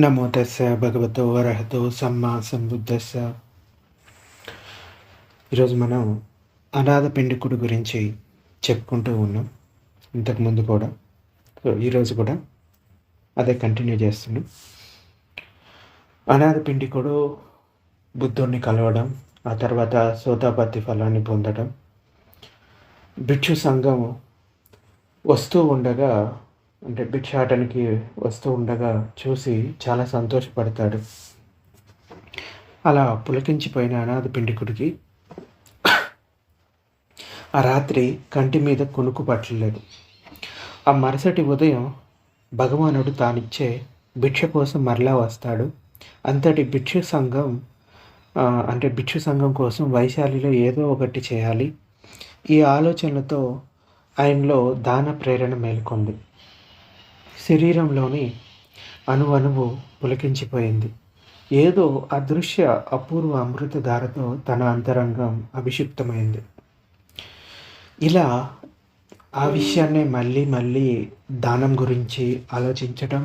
నమో దశ భగవతో వరహతో సమ్మా సంబుద్ధస్స ఈరోజు మనం అనాథ పిండికుడు గురించి చెప్పుకుంటూ ఉన్నాం. ఇంతకుముందు కూడా సో ఈరోజు కూడా అదే కంటిన్యూ చేస్తున్నాం. అనాథ పిండికుడు బుద్ధుడిని కలవడం ఆ తర్వాత సోతాపత్తి ఫలాన్ని పొందడం భిక్షు సంఘం వస్తూ ఉండగా అంటే భిక్షాటనికి వస్తూ ఉండగా చూసి చాలా సంతోషపడతాడు. అలా పులకించిపోయిన అనాథ పిండికుడికి ఆ రాత్రి కంటి మీద కొనుక్కు పట్టలేదు. ఆ మరుసటి ఉదయం భగవానుడు తానిచ్చే భిక్ష కోసం మరలా వస్తాడు. అంతటి భిక్షు సంఘం అంటే భిక్షు సంఘం కోసం వైశాలిలో ఏదో ఒకటి చేయాలి. ఈ ఆలోచనలతో ఆయనలో దాన ప్రేరణ మేల్కొంది. శరీరంలోని అణువణువు పులకించిపోయింది. ఏదో అదృశ్య అపూర్వ అమృతధారతో తన అంతరంగం అభిషిప్తమైంది ఇలా ఆ విషయాన్నే మళ్ళీ మళ్ళీ దానం గురించి ఆలోచించడం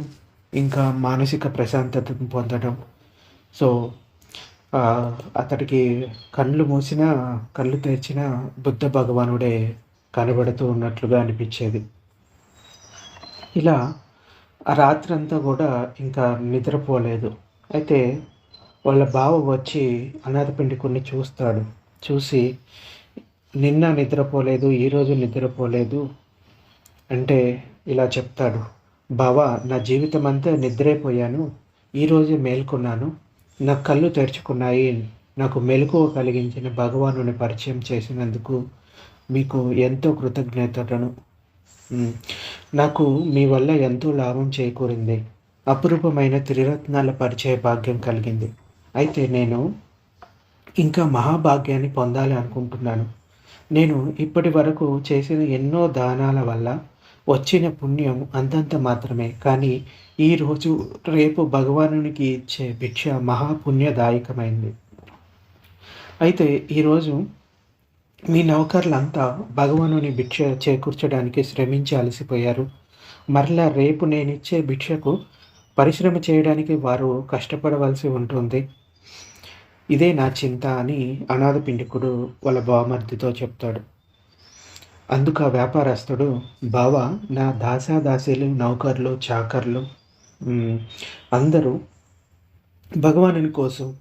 ఇంకా మానసిక ప్రశాంతతను పొందడం సో అతడికి కళ్ళు మూసిన కళ్ళు తెరిచిన బుద్ధ భగవానుడే కనబడుతూ ఉన్నట్లుగా అనిపించేది. ఇలా ఆ రాత్రి అంతా కూడా ఇంకా నిద్రపోలేదు. అయితే వాళ్ళ బావ వచ్చి అనాథపిండి కొన్ని చూస్తాడు. చూసి నిన్న నిద్రపోలేదు ఈరోజు నిద్రపోలేదు అంటే ఇలా చెప్తాడు. బావ నా జీవితం అంతా నిద్రైపోయాను ఈరోజు మేల్కొన్నాను. నా కళ్ళు తెరుచుకున్నాయి. నాకు మెలకువ కలిగించిన భగవానుని పరిచయం చేసినందుకు మీకు ఎంతో కృతజ్ఞతలను. నాకు మీ వల్ల ఎంతో లాభం చేకూరింది. అపురూపమైన త్రిరత్నాల పరిచయ భాగ్యం కలిగింది. అయితే నేను ఇంకా మహాభాగ్యాన్ని పొందాలి అనుకుంటున్నాను. నేను ఇప్పటి వరకు చేసిన ఎన్నో దానాల వల్ల వచ్చిన పుణ్యం అంతంత మాత్రమే. కానీ ఈరోజు రేపు భగవానునికి ఇచ్చే భిక్ష మహాపుణ్యదాయకమైంది. అయితే ఈరోజు మీ నౌకర్లంతా భగవానుని భిక్ష చేకూర్చడానికి శ్రమించి అలసిపోయారు. మరలా రేపు నేనిచ్చే భిక్షకు పరిశ్రమ చేయడానికి వారు కష్టపడవలసి ఉంటుంది. ఇదే నా చింత అని అనాథ పిండికుడు వాళ్ళ బావమర్దితో చెప్తాడు. అందుకు ఆ వ్యాపారస్తుడు బావ నా దాసాదాసీలు నౌకర్లు చాకర్లు అందరూ భగవానుని కోసం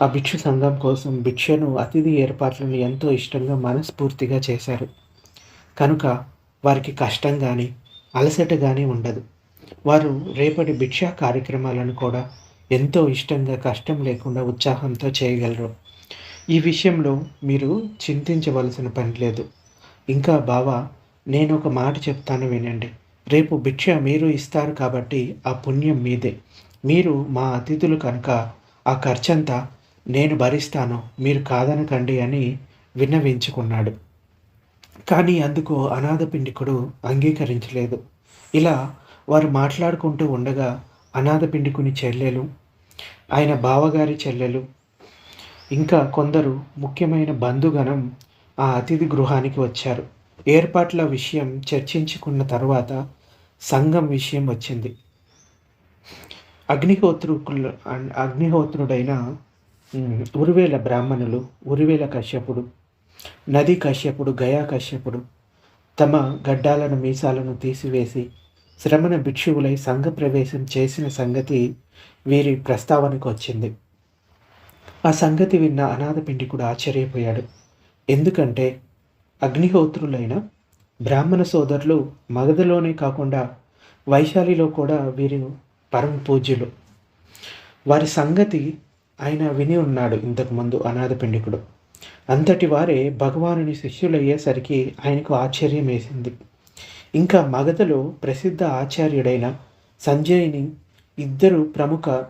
ఆ భిక్షు సంఘం కోసం భిక్షను అతిథి ఏర్పాట్లను ఎంతో ఇష్టంగా మనస్ఫూర్తిగా చేశారు. కనుక వారికి కష్టం కానీ అలసట కానీ ఉండదు. వారు రేపటి భిక్షా కార్యక్రమాలను కూడా ఎంతో ఇష్టంగా కష్టం లేకుండా ఉత్సాహంతో చేయగలరు. ఈ విషయంలో మీరు చింతించవలసిన పని లేదు. ఇంకా బావా నేను ఒక మాట చెప్తాను వినండి. రేపు భిక్ష మీరు ఇస్తారు కాబట్టి ఆ పుణ్యం మీదే. మీరు మా అతిథులు కనుక ఆ ఖర్చంతా నేను భరిస్తాను మీరు కాదనకండి అని విన్నవించుకున్నాడు. కానీ అందుకు అనాథ పిండికుడు అంగీకరించలేదు. ఇలా వారు మాట్లాడుకుంటూ ఉండగా అనాథ పిండికుని చెల్లెలు ఆయన బావగారి చెల్లెలు ఇంకా కొందరు ముఖ్యమైన బంధుగణం ఆ అతిథి గృహానికి వచ్చారు. ఏర్పాట్ల విషయం చర్చించుకున్న తర్వాత సంఘం విషయం వచ్చింది. అగ్నిహోత్రుకులు అగ్నిహోత్రుడైన ఉరివేల బ్రాహ్మణులు ఉరివేల కశ్యపుడు నది కశ్యపుడు గయా కశ్యపుడు తమ గడ్డాలను మీసాలను తీసివేసి శ్రమణ భిక్షువులై సంఘ ప్రవేశం చేసిన సంగతి వీరి ప్రస్తావనకు వచ్చింది. ఆ సంగతి విన్న అనాథ కూడా ఆశ్చర్యపోయాడు. ఎందుకంటే అగ్నిహోత్రులైన బ్రాహ్మణ సోదరులు మగధలోనే కాకుండా వైశాలిలో కూడా వీరు పరమ పూజ్యులు వారి సంగతి ఆయన విని ఉన్నాడు ఇంతకుముందు అనాథ పిండికుడు. అంతటి వారే భగవానుని శిష్యులయ్యేసరికి ఆయనకు ఆశ్చర్యం వేసింది ఇంకా మగధలో ప్రసిద్ధ ఆచార్యుడైన సంజయ్ని ఇద్దరు ప్రముఖ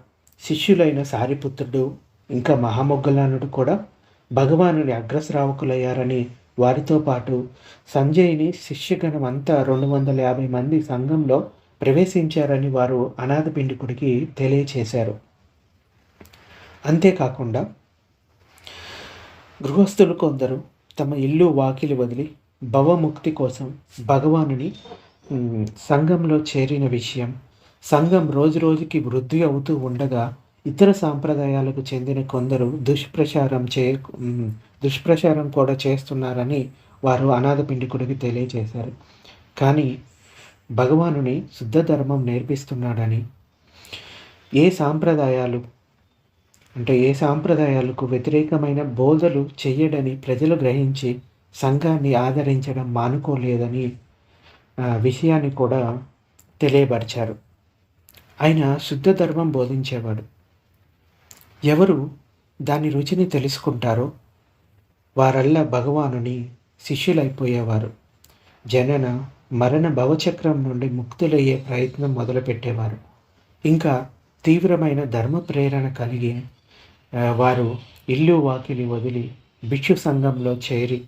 శిష్యులైన సారిపుత్రుడు ఇంకా మహామొగ్గలానుడు కూడా భగవానుని అగ్రశ్రావకులయ్యారని వారితో పాటు సంజయ్ని శిష్యగణం అంతా రెండు వందల యాభై మంది సంఘంలో ప్రవేశించారని వారు అనాథ పిండికుడికి తెలియచేశారు. అంతేకాకుండా గృహస్థులు కొందరు తమ ఇల్లు వాకిలి వదిలి భవముక్తి కోసం భగవానుని సంఘంలో చేరిన విషయం సంఘం రోజు రోజుకి వృద్ధి అవుతూ ఉండగా ఇతర సాంప్రదాయాలకు చెందిన కొందరు దుష్ప్రచారం చే దుష్ప్రచారం కూడా చేస్తున్నారని వారు అనాథ పిండికుడికి తెలియజేశారు. కానీ భగవానుని శుద్ధ ధర్మం నేర్పిస్తున్నాడని ఏ సాంప్రదాయాలు అంటే ఏ సాంప్రదాయాలకు వ్యతిరేకమైన బోధలు చేయడని ప్రజలు గ్రహించి సంఘాన్ని ఆదరించడం మానుకోలేదని విషయాన్ని కూడా తెలియపరిచారు. ఆయన శుద్ధ ధర్మం బోధించేవాడు. ఎవరు దాని రుచిని తెలుసుకుంటారో వారల్లా భగవానుని శిష్యులైపోయేవారు. జనన మరణ భవచక్రం నుండి ముక్తులయ్యే ప్రయత్నం మొదలుపెట్టేవారు. ఇంకా తీవ్రమైన ధర్మ ప్రేరణ కలిగి వారు ఇల్లు వాకిలి వదిలి భిక్షు సంఘంలో చేరి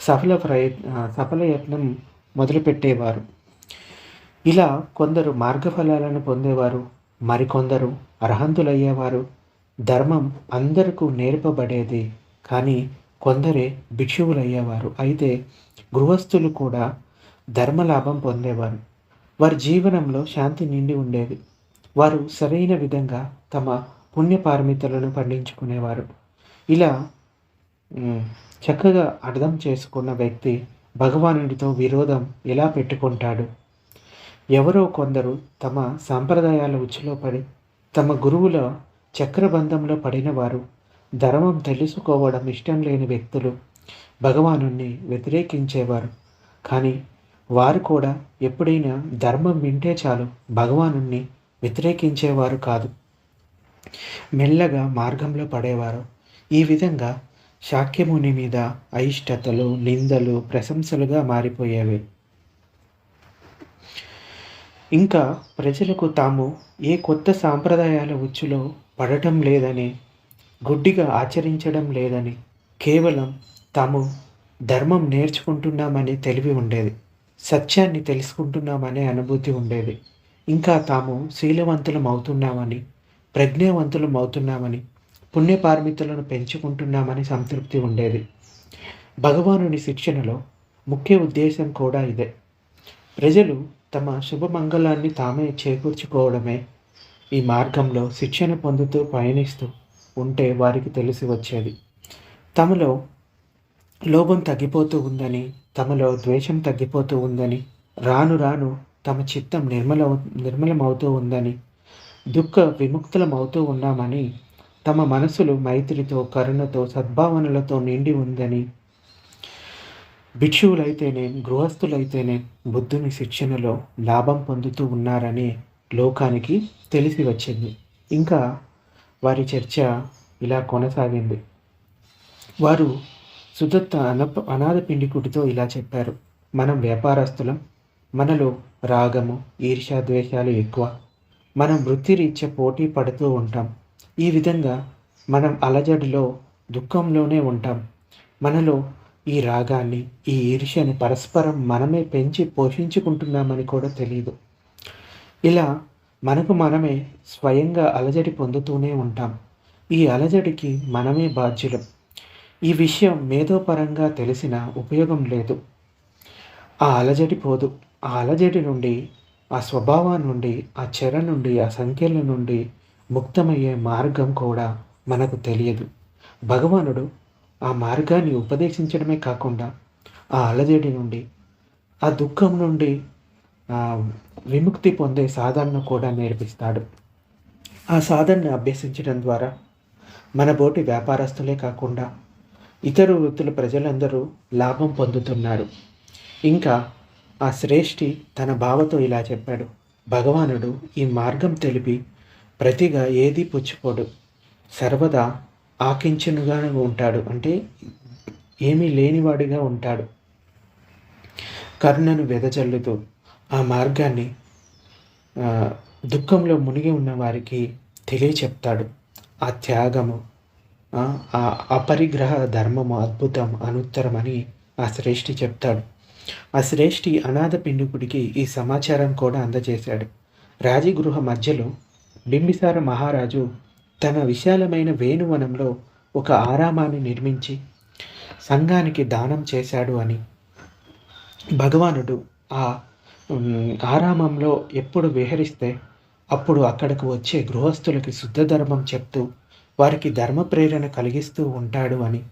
సఫల ప్రయత్న సఫల యత్నం మొదలుపెట్టేవారు. ఇలా కొందరు మార్గఫలాలను పొందేవారు మరికొందరు అర్హంతులయ్యేవారు. ధర్మం అందరికీ నేర్పబడేది కానీ కొందరే భిక్షువులయ్యేవారు. అయితే గృహస్థులు కూడా ధర్మలాభం పొందేవారు. వారి జీవనంలో శాంతి నిండి ఉండేది. వారు సరైన విధంగా తమ పుణ్యపారమితలను పండించుకునేవారు. ఇలా చక్కగా అర్థం చేసుకున్న వ్యక్తి భగవానుడితో విరోధం ఎలా పెట్టుకుంటాడు? ఎవరో కొందరు తమ సాంప్రదాయాల ఉచ్చులో పడి తమ గురువుల చక్రబంధంలో పడిన వారు ధర్మం తెలుసుకోవడం ఇష్టం లేని వ్యక్తులు భగవాను వ్యతిరేకించేవారు. కానీ వారు కూడా ఎప్పుడైనా ధర్మం వింటే చాలు భగవాను వ్యతిరేకించేవారు కాదు. మెల్లగా మార్గంలో పడేవారు. ఈ విధంగా శాక్యముని మీద అయిష్టతలు నిందలు ప్రశంసలుగా మారిపోయేవి. ఇంకా ప్రజలకు తాము ఏ కొత్త సాంప్రదాయాల ఉచ్చులో పడటం లేదని గుడ్డిగా ఆచరించడం లేదని కేవలం తాము ధర్మం నేర్చుకుంటున్నామని తెలివి ఉండేది సత్యాన్ని తెలుసుకుంటున్నామనే అనుభూతి ఉండేది. ఇంకా తాము శీలవంతులం అవుతున్నామని ప్రజ్ఞావంతులం అవుతున్నామని పుణ్యపారమితులను పెంచుకుంటున్నామని సంతృప్తి ఉండేది. భగవానుని శిక్షణలో ముఖ్య ఉద్దేశం కూడా ఇదే. ప్రజలు తమ శుభమంగళాన్ని తామే చేకూర్చుకోవడమే ఈ మార్గంలో శిక్షణ పొందుతూ పయనిస్తూ ఉంటే వారికి తెలిసి వచ్చేది. తమలో లోభం తగ్గిపోతూ ఉందని తమలో ద్వేషం తగ్గిపోతూ ఉందని రాను రాను తమ చిత్తం నిర్మల నిర్మలమవుతూ ఉందని దుఃఖ విముక్తులం అవుతూ ఉన్నామని తమ మనసులు మైత్రితో కరుణతో సద్భావనలతో నిండి ఉందని. భిక్షువులైతేనే గృహస్థులైతేనే బుద్ధుని శిక్షణలో లాభం పొందుతూ ఉన్నారని లోకానికి తెలిసి వచ్చింది. ఇంకా వారి చర్చ ఇలా కొనసాగింది. వారు సుదత్త అనప అనాథ పిండికుడితో ఇలా చెప్పారు. మనం వ్యాపారస్తులం. మనలో రాగము ఈర్ష్యా ద్వేషాలు ఎక్కువ. మనం వృత్తిరీత్యా పోటీ పడుతూ ఉంటాం. ఈ విధంగా మనం అలజడిలో దుఃఖంలోనే ఉంటాం. మనలో ఈ రాగాన్ని ఈ ఈర్ష్యని పరస్పరం మనమే పెంచి పోషించుకుంటున్నామని కూడా తెలియదు ఇలా మనకు మనమే స్వయంగా అలజడి పొందుతూనే ఉంటాం. ఈ అలజడికి మనమే బాధ్యులం. ఈ విషయం మేధోపరంగా తెలిసిన ఉపయోగం లేదు. ఆ అలజడి పోదు. ఆ అలజడి నుండి ఆ స్వభావం నుండి ఆ చెర నుండి ఆ సంఖ్యల నుండి ముక్తమయ్యే మార్గం కూడా మనకు తెలియదు. భగవానుడు ఆ మార్గాన్ని ఉపదేశించడమే కాకుండా ఆ అలజడి నుండి ఆ దుఃఖం నుండి విముక్తి పొందే సాధనను కూడా నేర్పిస్తాడు. ఆ సాధనను అభ్యసించడం ద్వారా మన బోటి వ్యాపారస్తులే కాకుండా ఇతర వృత్తుల ప్రజలందరూ లాభం పొందుతున్నారు. ఇంకా ఆ శ్రేష్ఠి తన బావతో ఇలా చెప్పాడు. భగవానుడు ఈ మార్గం తెలిపి ప్రతిగా ఏది పుచ్చుకోడు. సర్వదా ఆకించనుగా ఉంటాడు. అంటే ఏమీ లేనివాడిగా ఉంటాడు. కరుణను వెదజల్లుతూ ఆ మార్గాన్ని దుఃఖంలో మునిగి ఉన్న వారికి తెలియచెప్తాడు. ఆ త్యాగము ఆ, ఆ అపరిగ్రహ ధర్మము అద్భుతం అనుత్తరమని ఆ శ్రేష్ఠి చెప్తాడు. ఆ శ్రేష్ఠి అనాథ పిండుకుడికి ఈ సమాచారం కూడా అందజేశాడు. రాజగృహ మధ్యలో బింబిసార మహారాజు తన విశాలమైన వేణువనంలో ఒక ఆరామాన్ని నిర్మించి సంఘానికి దానం చేశాడు అని. భగవానుడు ఆ ఆరామంలో ఎప్పుడు విహరిస్తే అప్పుడు అక్కడకు వచ్చే గృహస్థులకి శుద్ధ ధర్మం చెప్తూ వారికి ధర్మ ప్రేరణ కలిగిస్తూ ఉంటాడు అని.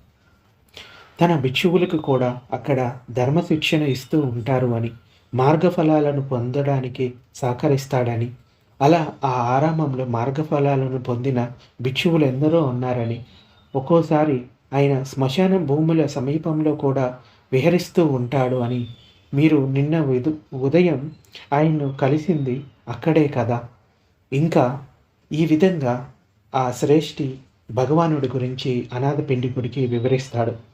తన భిక్షువులకు కూడా అక్కడ ధర్మశిక్షణ ఇస్తూ ఉంటారు అని మార్గఫలాలను పొందడానికి సహకరిస్తాడని అలా ఆ ఆరామంలో మార్గఫలాలను పొందిన భిక్షువులు ఎందరో ఉన్నారని ఒక్కోసారి ఆయన శ్మశానం భూముల సమీపంలో కూడా విహరిస్తూ ఉంటాడు అని మీరు నిన్న ఉదయం ఆయన్ను కలిసింది అక్కడే కదా. ఇంకా ఈ విధంగా ఆ శ్రేష్ఠి భగవానుడి గురించి అనాథ పిండికుడికి వివరిస్తాడు.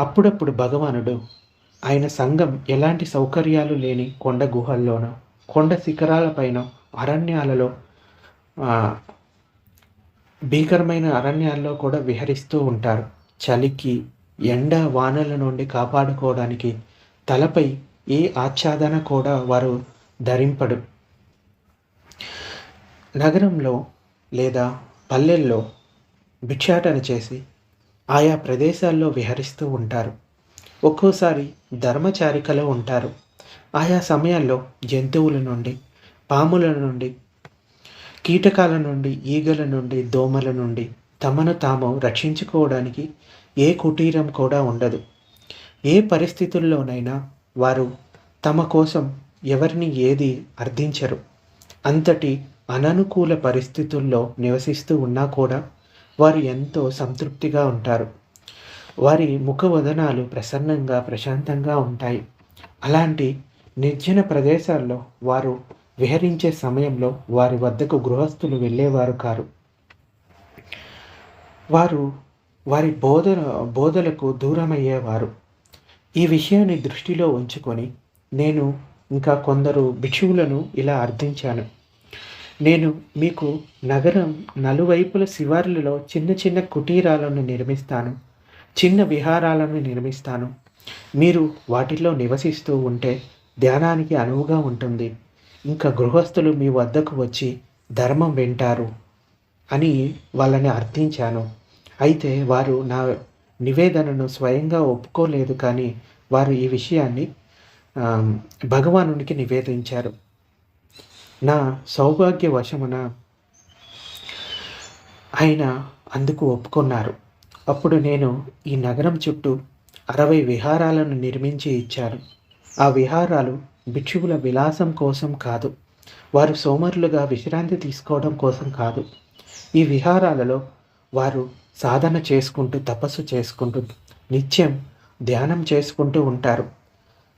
అప్పుడప్పుడు భగవానుడు ఆయన సంఘం ఎలాంటి సౌకర్యాలు లేని కొండ గుహల్లోనో కొండ శిఖరాలపైన అరణ్యాలలో భీకరమైన అరణ్యాల్లో కూడా విహరిస్తూ ఉంటారు. చలికి ఎండ వానల నుండి కాపాడుకోవడానికి తలపై ఏ ఆచ్ఛాదన కూడా వారు ధరింపడు. నగరంలో లేదా పల్లెల్లో భిక్షాటన చేసి ఆయా ప్రదేశాల్లో విహరిస్తూ ఉంటారు. ఒక్కోసారి ధర్మచారికలో ఉంటారు. ఆయా సమయాల్లో జంతువుల నుండి పాముల నుండి కీటకాల నుండి ఈగల నుండి దోమల నుండి తమను తాము రక్షించుకోవడానికి ఏ కుటీరం కూడా ఉండదు. ఏ పరిస్థితుల్లోనైనా వారు తమ కోసం ఎవరిని ఏది అర్థించరు. అంతటి అననుకూల పరిస్థితుల్లో నివసిస్తూ ఉన్నా కూడా వారు ఎంతో సంతృప్తిగా ఉంటారు. వారి ముఖవదనాలు ప్రసన్నంగా ప్రశాంతంగా ఉంటాయి. అలాంటి నిర్జన ప్రదేశాల్లో వారు విహరించే సమయంలో వారి వద్దకు గృహస్థులు వెళ్ళేవారు కారు. వారు వారి బోధ బోధలకు దూరమయ్యేవారు. ఈ విషయాన్ని దృష్టిలో ఉంచుకొని నేను ఇంకా కొందరు భిక్షువులను ఇలా అర్థించాను. నేను మీకు నగరం నలువైపుల శివార్లలో చిన్న చిన్న కుటీరాలను నిర్మిస్తాను చిన్న విహారాలను నిర్మిస్తాను. మీరు వాటిల్లో నివసిస్తూ ఉంటే ధ్యానానికి అనువుగా ఉంటుంది. ఇంకా గృహస్థులు మీ వద్దకు వచ్చి ధర్మం వింటారు అని వాళ్ళని అర్థించాను. అయితే వారు నా నివేదనను స్వయంగా ఒప్పుకోలేదు కానీ వారు ఈ విషయాన్ని భగవానునికి నివేదించారు. నా సౌభాగ్యవశమున ఆయన అందుకు ఒప్పుకున్నారు. అప్పుడు నేను ఈ నగరం చుట్టూ అరవై విహారాలను నిర్మించి ఇచ్చాను. ఆ విహారాలు భిక్షువుల విలాసం కోసం కాదు వారు సోమరులుగా విశ్రాంతి తీసుకోవడం కోసం కాదు. ఈ విహారాలలో వారు సాధన చేసుకుంటూ తపస్సు చేసుకుంటూ నిత్యం ధ్యానం చేసుకుంటూ ఉంటారు.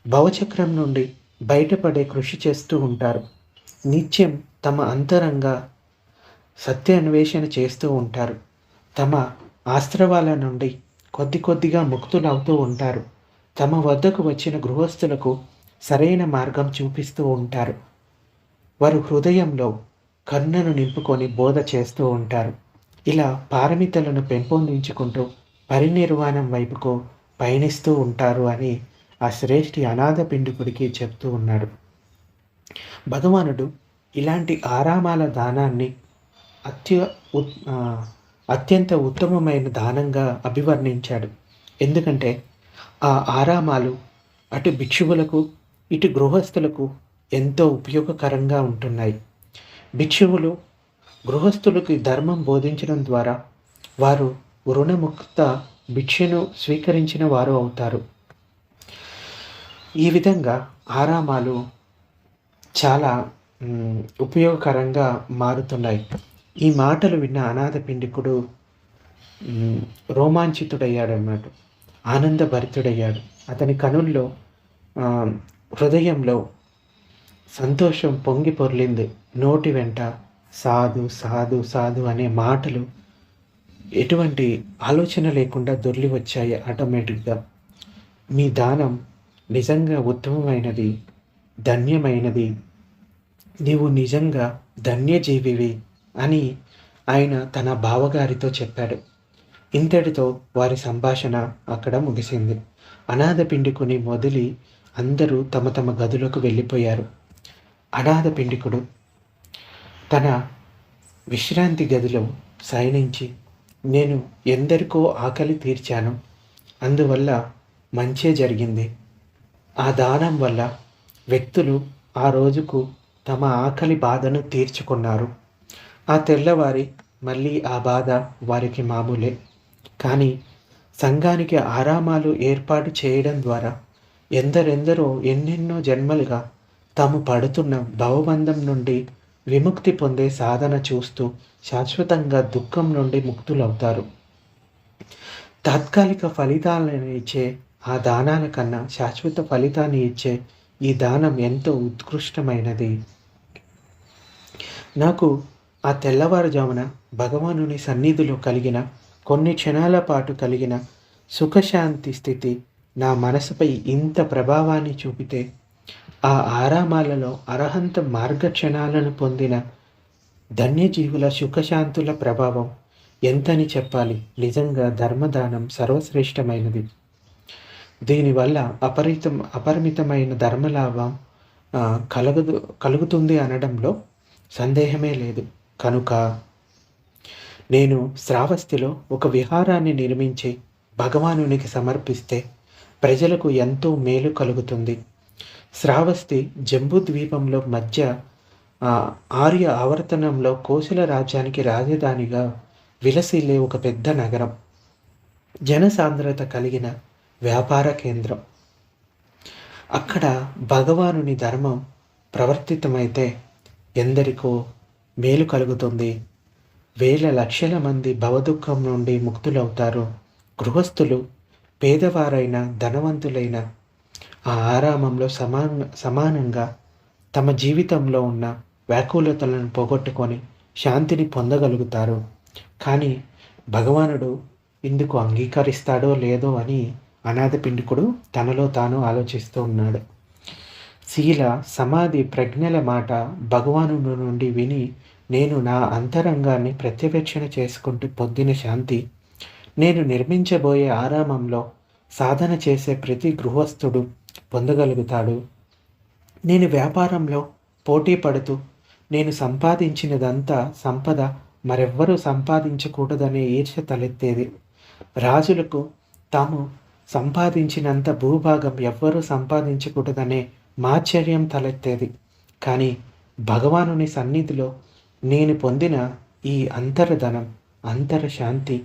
భవచక్రం నుండి బయటపడే కృషి చేస్తూ ఉంటారు. నిత్యం తమ అంతరంగా సత్య అన్వేషణ చేస్తూ ఉంటారు. తమ ఆస్త్రవాల నుండి కొద్ది కొద్దిగా ముక్తులవుతూ ఉంటారు. తమ వద్దకు వచ్చిన గృహస్థులకు సరైన మార్గం చూపిస్తూ ఉంటారు. వారు హృదయంలో కన్నును నింపుకొని బోధ చేస్తూ ఉంటారు. ఇలా పారమితలను పెంపొందించుకుంటూ పరినిర్వాణం వైపుకు పయనిస్తూ ఉంటారు అని ఆ శ్రేష్ఠి అనాథ పిండికుడికి చెప్తూ ఉన్నాడు. భగవానుడు ఇలాంటి ఆరామాల దానాన్ని అత్య అత్యంత ఉత్తమమైన దానంగా అభివర్ణించాడు. ఎందుకంటే ఆ ఆరామాలు అటు భిక్షువులకు ఇటు గృహస్థులకు ఎంతో ఉపయోగకరంగా ఉంటున్నాయి. భిక్షువులు గృహస్థులకి ధర్మం బోధించడం ద్వారా వారు రుణముక్త భిక్షను స్వీకరించిన వారు అవుతారు. ఈ విధంగా ఆరామాలు చాలా ఉపయోగకరంగా మారుతున్నాయి. ఈ మాటలు విన్న అనాథ పిండికుడు రోమాంచితుడయ్యాడు అన్నమాట ఆనందభరితుడయ్యాడు. అతని కనుల్లో హృదయంలో సంతోషం పొంగి పొర్లింది. నోటి వెంట సాధు సాధు సాధు అనే మాటలు ఎటువంటి ఆలోచన లేకుండా దొర్లి వచ్చాయి ఆటోమేటిక్గా. మీ దానం నిజంగా ఉత్తమమైనది. ధన్యమైనది. నీవు నిజంగా ధన్యజీవివి అని ఆయన తన బావగారితో చెప్పాడు. ఇంతటితో వారి సంభాషణ అక్కడ ముగిసింది. అనాథ పిండికుని మొదలి అందరూ తమ తమ గదులకు వెళ్ళిపోయారు. అనాథ పిండికుడు తన విశ్రాంతి గదిలో శయనించి నేను ఎందరికో ఆకలి తీర్చాను. అందువల్ల మంచే జరిగింది. ఆ దానం వల్ల వ్యక్తులు ఆ రోజుకు తమ ఆకలి బాధను తీర్చుకున్నారు. ఆ తెల్లవారి మళ్ళీ ఆ బాధ వారికి మామూలే. కానీ సంఘానికి ఆరామాలు ఏర్పాటు చేయడం ద్వారా ఎందరెందరో ఎన్నెన్నో జన్మలుగా తాము పడుతున్న భవబంధం నుండి విముక్తి పొందే సాధన చూస్తూ శాశ్వతంగా దుఃఖం నుండి ముక్తులవుతారు. తాత్కాలిక ఫలితాలను ఇచ్చే ఆ దానాల కన్నా శాశ్వత ఫలితాన్ని ఇచ్చే ఈ దానం ఎంతో ఉత్కృష్టమైనది. నాకు ఆ తెల్లవారుజామున భగవానుని సన్నిధిలో కలిగిన కొన్ని క్షణాల పాటు కలిగిన సుఖశాంతి స్థితి నా మనసుపై ఇంత ప్రభావాన్ని చూపితే ఆ ఆరామాలలో అర్హంత మార్గక్షణాలను పొందిన ధన్యజీవుల సుఖశాంతుల ప్రభావం ఎంతని చెప్పాలి? నిజంగా ధర్మదానం సర్వశ్రేష్టమైనది. దీనివల్ల అపరితం అపరిమితమైన ధర్మలాభం కలుగుదు కలుగుతుంది అనడంలో సందేహమే లేదు. కనుక నేను శ్రావస్తిలో ఒక విహారాన్ని నిర్మించి భగవానునికి సమర్పిస్తే ప్రజలకు ఎంతో మేలు కలుగుతుంది. శ్రావస్తి జంబూద్వీపంలో మధ్య ఆర్య ఆవర్తనంలో కోశల రాజ్యానికి రాజధానిగా విలసిల్లే ఒక పెద్ద నగరం. జనసాంద్రత కలిగిన వ్యాపార కేంద్రం. అక్కడ భగవానుని ధర్మం ప్రవర్తితమైతే ఎందరికో మేలు కలుగుతుంది. వేల లక్షల మంది భవదుఖం నుండి ముక్తులవుతారు. గృహస్థులు పేదవారైన ధనవంతులైన ఆ ఆరామంలో సమాన సమానంగా తమ జీవితంలో ఉన్న వ్యాకులతలను పోగొట్టుకొని శాంతిని పొందగలుగుతారు. కానీ భగవానుడు ఇందుకు అంగీకరిస్తాడో లేదో అని అనాథ పిండుకుడు తనలో తాను ఆలోచిస్తూ ఉన్నాడు. శీల సమాధి ప్రజ్ఞల మాట భగవాను నుండి విని నేను నా అంతరంగాన్ని ప్రత్యవేక్షణ చేసుకుంటూ పొందిన శాంతి నేను నిర్మించబోయే ఆరామంలో సాధన చేసే ప్రతి గృహస్థుడు పొందగలుగుతాడు. నేను వ్యాపారంలో పోటీ పడుతూ నేను సంపాదించినదంతా సంపద మరెవ్వరూ సంపాదించకూడదనే ఈర్ష తలెత్తేది. రాజులకు తాము సంపాదించినంత భూభాగం ఎవ్వరూ సంపాదించకూడదనే మాచర్యం తలెత్తేది. కానీ భగవానుని సన్నిధిలో నేను పొందిన ఈ అంతరధనం అంతర శాంతి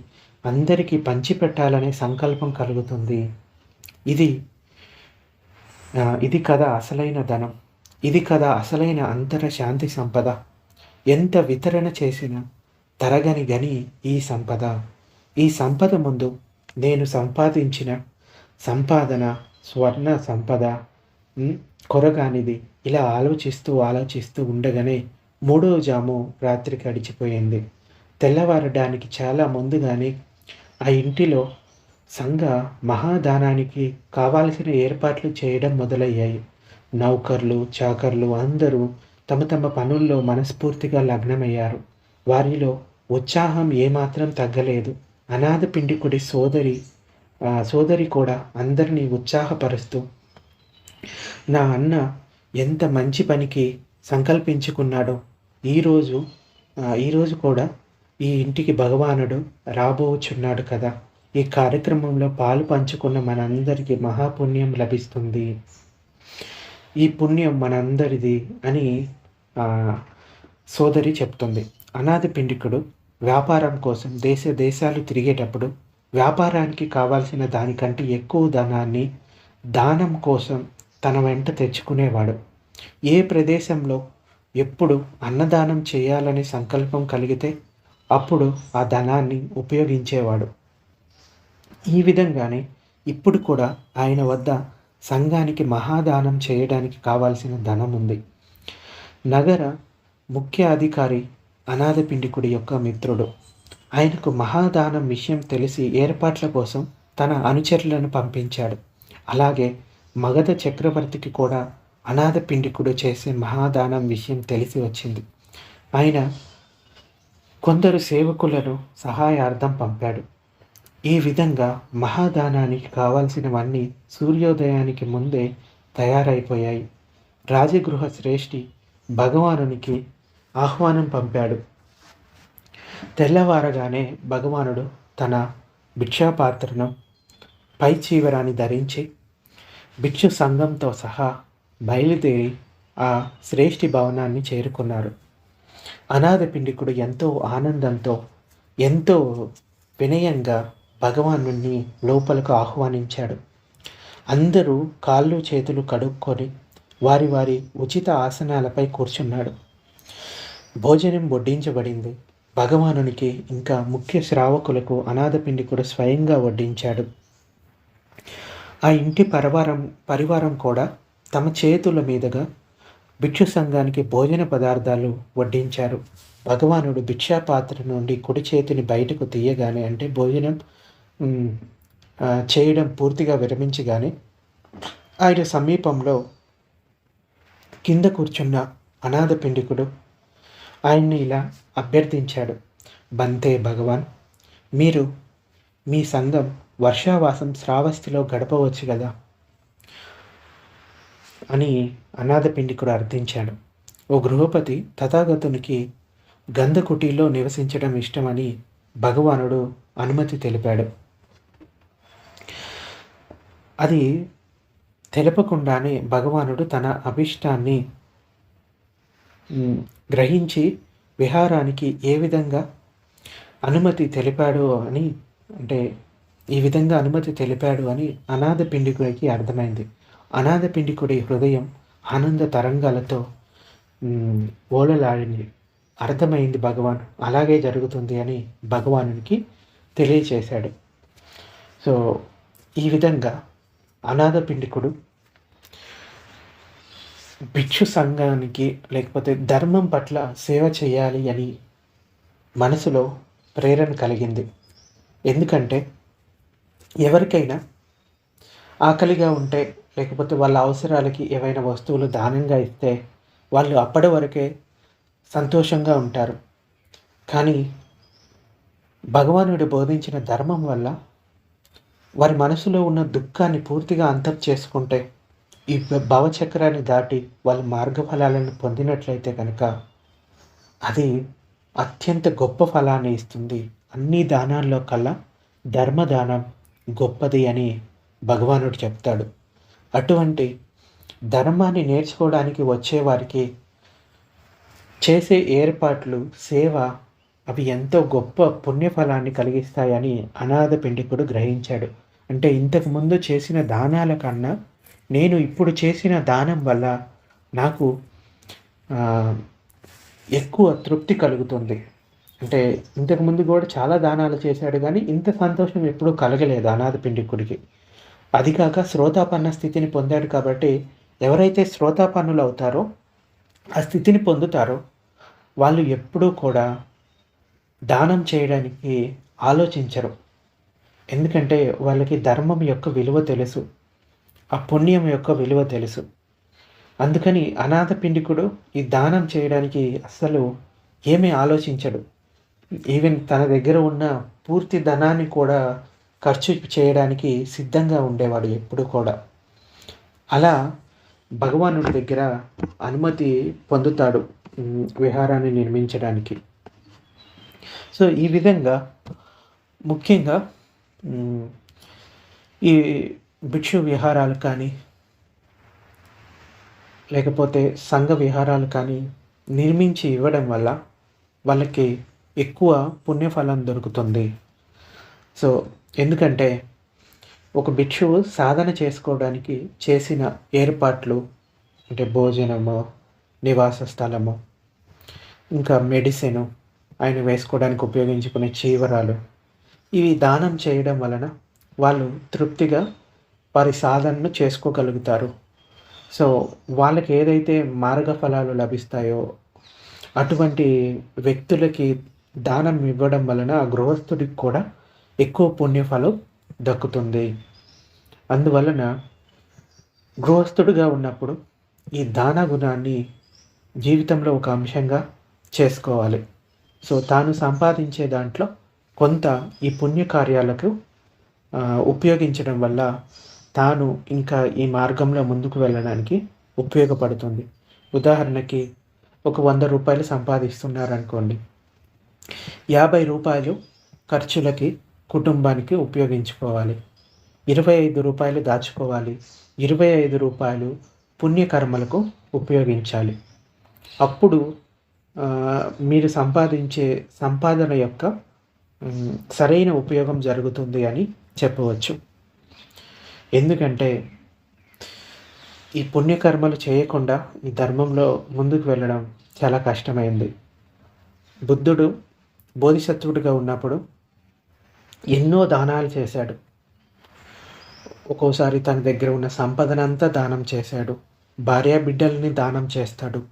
అందరికీ పంచిపెట్టాలనే సంకల్పం కలుగుతుంది. ఇది ఇది కదా అసలైన ధనం. ఇది కదా అసలైన అంతర శాంతి సంపద. ఎంత వితరణ చేసినా తరగని గని ఈ సంపద. ఈ సంపద ముందు నేను సంపాదించిన సంపాదన స్వర్ణ సంపద కొరగానిది ఇలా ఆలోచిస్తూ ఆలోచిస్తూ ఉండగానే మూడో జాము రాత్రి గడిచిపోయింది తెల్లవారడానికి చాలా ముందుగానే ఆ ఇంటిలో సంఘ మహాదానానికి కావాల్సిన ఏర్పాట్లు చేయడం మొదలయ్యాయి. నౌకర్లు చాకర్లు అందరూ తమ తమ పనుల్లో మనస్ఫూర్తిగా లగ్నమయ్యారు. వారిలో ఉత్సాహం ఏమాత్రం తగ్గలేదు. అనాథ పిండికుడి సోదరి సోదరి కూడా అందరినీ ఉత్సాహపరుస్తూ నా అన్న ఎంత మంచి పనికి సంకల్పించుకున్నాడో ఈరోజు ఈరోజు కూడా ఈ ఇంటికి భగవానుడు రాబోచున్నాడు కదా. ఈ కార్యక్రమంలో పాలు పంచుకున్న మనందరికీ మహాపుణ్యం లభిస్తుంది. ఈ పుణ్యం మనందరిది అని సోదరి చెప్తుంది. అనాథ పిండికుడు వ్యాపారం కోసం దేశ దేశాలు తిరిగేటప్పుడు వ్యాపారానికి కావాల్సిన దానికంటే ఎక్కువ ధనాన్ని దానం కోసం తన వెంట తెచ్చుకునేవాడు. ఏ ప్రదేశంలో ఎప్పుడు అన్నదానం చేయాలనే సంకల్పం కలిగితే అప్పుడు ఆ ధనాన్ని ఉపయోగించేవాడు. ఈ విధంగానే ఇప్పుడు కూడా ఆయన వద్ద సంఘానికి మహాదానం చేయడానికి కావాల్సిన ధనం ఉంది. నగర ముఖ్య అధికారి అనాథ పిండికుడి యొక్క మిత్రుడు. ఆయనకు మహాదానం విషయం తెలిసి ఏర్పాట్ల కోసం తన అనుచరులను పంపించాడు. అలాగే మగధ చక్రవర్తికి కూడా అనాథ పిండికుడు చేసే మహాదానం విషయం తెలిసి వచ్చింది. ఆయన కొందరు సేవకులను సహాయార్థం పంపాడు. ఈ విధంగా మహాదానానికి కావాల్సినవన్నీ సూర్యోదయానికి ముందే తయారైపోయాయి. రాజగృహ శ్రేష్ఠి భగవానునికి ఆహ్వానం పంపాడు. తెల్లవారగానే భగవానుడు తన భిక్షాపాత్రను పై చీవరాన్ని ధరించి భిక్షు సంఘంతో సహా బయలుదేరి ఆ శ్రేష్ఠి భవనాన్ని చేరుకున్నారు. అనాథ పిండికుడు ఎంతో ఆనందంతో ఎంతో వినయంగా భగవాను లోపలకు ఆహ్వానించాడు. అందరూ కాళ్ళు చేతులు కడుక్కొని వారి వారి ఉచిత ఆసనాలపై కూర్చున్నాడు. భోజనం వడ్డించబడింది. భగవానునికి ఇంకా ముఖ్య శ్రావకులకు అనాథపిండి కూడా స్వయంగా వడ్డించాడు. ఆ ఇంటి పరివారం పరివారం కూడా తమ చేతుల మీదుగా భిక్షు సంఘానికి భోజన పదార్థాలు వడ్డించారు. భగవానుడు భిక్షా పాత్ర నుండి కుడి చేతిని బయటకు తీయగానే అంటే భోజనం చేయడం పూర్తిగా విరమించగానే ఆయన సమీపంలో కింద కూర్చున్న అనాథ పిండికుడు ఆయన్ని ఇలా అభ్యర్థించాడు. బంతే భగవాన్ మీరు మీ సంఘం వర్షావాసం శ్రావస్తిలో గడపవచ్చు కదా అని అనాథ పిండికుడు అర్థించాడు. ఓ గృహపతి తథాగతునికి గంధకుటీలో నివసించడం ఇష్టమని భగవానుడు అనుమతి తెలిపాడు. అది తెలపకుండానే భగవానుడు తన అభిష్టాన్ని గ్రహించి విహారానికి ఏ విధంగా అనుమతి తెలిపాడు అని అంటే ఈ విధంగా అనుమతి తెలిపాడు అని అనాథ పిండికుడికి అర్థమైంది. అనాథ పిండికుడి హృదయం ఆనంద తరంగాలతో ఓలలాడింది. అర్థమైంది భగవాన్ అలాగే జరుగుతుంది అని భగవానునికి తెలియచేశాడు. సో ఈ విధంగా అనాథ పిండికుడు భిక్షు సంఘానికి లేకపోతే ధర్మం పట్ల సేవ చేయాలి అని మనసులో ప్రేరణ కలిగింది. ఎందుకంటే ఎవరికైనా ఆకలిగా ఉంటే లేకపోతే వాళ్ళ అవసరాలకి ఏవైనా వస్తువులు దానంగా ఇస్తే వాళ్ళు అప్పటి వరకే సంతోషంగా ఉంటారు. కానీ భగవానుడు బోధించిన ధర్మం వల్ల వారి మనసులో ఉన్న దుఃఖాన్ని పూర్తిగా అంతం చేసుకుంటే ఈ భవచక్రాన్ని దాటి వాళ్ళ మార్గఫలాలను పొందినట్లయితే కనుక అది అత్యంత గొప్ప ఫలాన్ని ఇస్తుంది. అన్ని దానాల్లో కల్లా ధర్మదానం గొప్పది అని భగవానుడు చెప్తాడు. అటువంటి ధర్మాన్ని నేర్చుకోవడానికి వచ్చేవారికి చేసే ఏర్పాట్లు సేవ అవి ఎంతో గొప్ప పుణ్యఫలాన్ని కలిగిస్తాయని అనాథ పిండికుడు గ్రహించాడు. అంటే ఇంతకుముందు చేసిన దానాల కన్నా నేను ఇప్పుడు చేసిన దానం వల్ల నాకు ఎక్కువ తృప్తి కలుగుతుంది. అంటే ఇంతకు ముందు కూడా చాలా దానాలు చేశాడు కానీ ఇంత సంతోషం ఎప్పుడూ కలగలేదు అనాథ పిండికుడికి అది కాక శ్రోతాపన్న స్థితిని పొందాడు కాబట్టి ఎవరైతే శ్రోతాపన్నులు అవుతారో ఆ స్థితిని పొందుతారో వాళ్ళు ఎప్పుడూ కూడా దానం చేయడానికి ఆలోచించరు. ఎందుకంటే వాళ్ళకి ధర్మం యొక్క విలువ తెలుసు. ఆ పుణ్యం యొక్క విలువ తెలుసు. అందుకని అనాథ పిండికుడు ఈ దానం చేయడానికి అస్సలు ఏమీ ఆలోచించడు. ఈవెన్ తన దగ్గర ఉన్న పూర్తి ధనాన్ని కూడా ఖర్చు చేయడానికి సిద్ధంగా ఉండేవాడు ఎప్పుడు కూడా. అలా భగవానుడి దగ్గర అనుమతి పొందుతాడు విహారాన్ని నిర్మించడానికి. సో ఈ విధంగా ముఖ్యంగా ఈ భిక్షు విహారాలు కానీ లేకపోతే సంఘ విహారాలు కానీ నిర్మించి ఇవ్వడం వల్ల వాళ్ళకి ఎక్కువ పుణ్యఫలం దొరుకుతుంది. సో ఎందుకంటే ఒక భిక్షువు సాధన చేసుకోవడానికి చేసిన ఏర్పాట్లు అంటే భోజనము నివాస స్థలము ఇంకా మెడిసిన్ ఆయన వేసుకోవడానికి ఉపయోగించుకునే చీవరాలు ఇవి దానం చేయడం వలన వాళ్ళు తృప్తిగా వారి సాధనను చేసుకోగలుగుతారు. సో వాళ్ళకి ఏదైతే మార్గ ఫలాలు లభిస్తాయో అటువంటి వ్యక్తులకి దానం ఇవ్వడం వలన ఆ గృహస్థుడికి కూడా ఎక్కువ పుణ్యఫలం దక్కుతుంది. అందువలన గృహస్థుడిగా ఉన్నప్పుడు ఈ దాన గుణాన్ని జీవితంలో ఒక అంశంగా చేసుకోవాలి. సో తాను సంపాదించే దాంట్లో కొంత ఈ పుణ్యకార్యాలకు ఉపయోగించడం వల్ల తాను ఇంకా ఈ మార్గంలో ముందుకు వెళ్ళడానికి ఉపయోగపడుతుంది. ఉదాహరణకి ఒక వంద రూపాయలు సంపాదిస్తున్నారనుకోండి. యాభై రూపాయలు ఖర్చులకి కుటుంబానికి ఉపయోగించుకోవాలి. ఇరవై ఐదు రూపాయలు దాచుకోవాలి. ఇరవై ఐదు రూపాయలు పుణ్యకర్మలకు ఉపయోగించాలి. అప్పుడు మీరు సంపాదించే సంపాదన యొక్క సరైన ఉపయోగం జరుగుతుంది అని చెప్పవచ్చు. ఎందుకంటే ఈ పుణ్యకర్మలు చేయకుండా ఈ ధర్మంలో ముందుకు వెళ్ళడం చాలా కష్టమైంది. బుద్ధుడు బోధిసత్వుడిగా ఉన్నప్పుడు ఎన్నో దానాలు చేశాడు. ఒక్కోసారి తన దగ్గర ఉన్న సంపదనంతా దానం చేశాడు. భార్య బిడ్డల్ని దానం చేస్తాడు.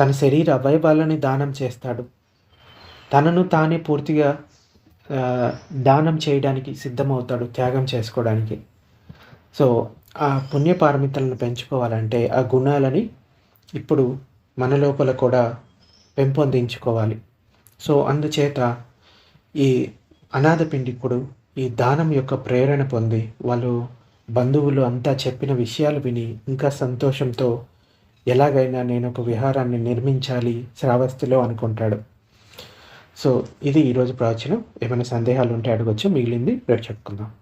తన శరీర అవయవాలని దానం చేస్తాడు. తనను తానే పూర్తిగా దానం చేయడానికి సిద్ధమవుతాడు త్యాగం చేసుకోవడానికి. సో ఆ పుణ్యపారమితలను పెంచుకోవాలంటే ఆ గుణాలని ఇప్పుడు మన లోపల కూడా పెంపొందించుకోవాలి. సో అందుచేత ఈ అనాథ పిండికుడు ఈ దానం యొక్క ప్రేరణ పొంది వాళ్ళు బంధువులు అంతా చెప్పిన విషయాలు విని ఇంకా సంతోషంతో ఎలాగైనా నేను ఒక విహారాన్ని నిర్మించాలి శ్రావస్తిలో అనుకుంటాడు. సో ఇది ఈరోజు ప్రవచనం ఏమైనా సందేహాలు ఉంటే అడగొచ్చు. మిగిలింది రేపు చెప్పుకుందాం.